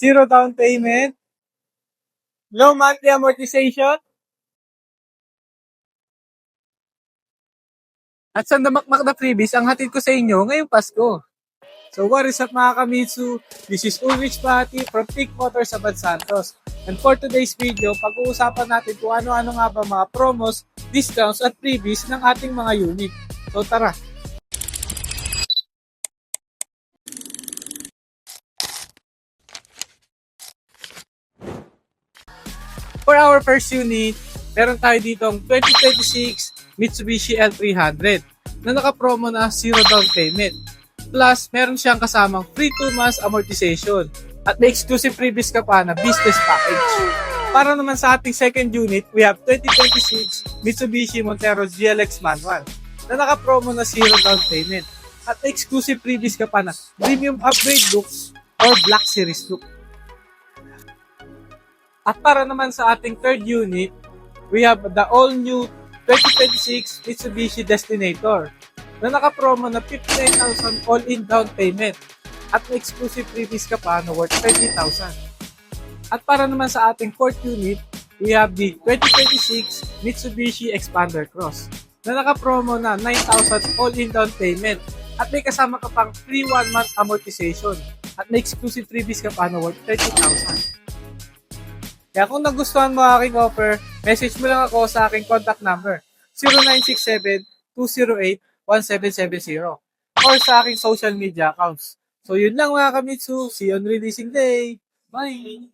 zero down payment, low monthly amortization, at sa damakmak na freebies ang hatid ko sa inyo ngayong Pasko. So what is up mga Kamitsu? This is Ulrich Bahati from Peak Motors Abad Santos. And for today's video, pag-uusapan natin kung ano-ano nga ba mga promos, discounts at freebies ng ating mga unit. So tara! For our first unit, meron tayo dito ang 2026 Mitsubishi L300 na naka-promo na zero down payment. Plus, meron siyang kasamang free 2 months amortization at may exclusive freebies ka pa na business package. Para naman sa ating second unit, we have 2026 Mitsubishi Montero GLX Manual na naka-promo na zero down payment at exclusive freebies ka pa na premium upgrade looks or black series look. At para naman sa ating third unit, we have the all-new 2026 Mitsubishi Destinator na naka-promo na 59,000 all-in down payment at may exclusive freebies ka pa na worth 30,000. At para naman sa ating fourth unit, we have the 2026 Mitsubishi Expander Cross na naka-promo na 9,000 all-in down payment at may kasama ka pang free 1 month amortization at may exclusive freebies ka pa na worth 30,000. Kaya kung nagustuhan mo aking offer, message mo lang ako sa aking contact number 0967-208-1770 or sa aking social media accounts. So yun lang mga kamitsu. See you on releasing day. Bye!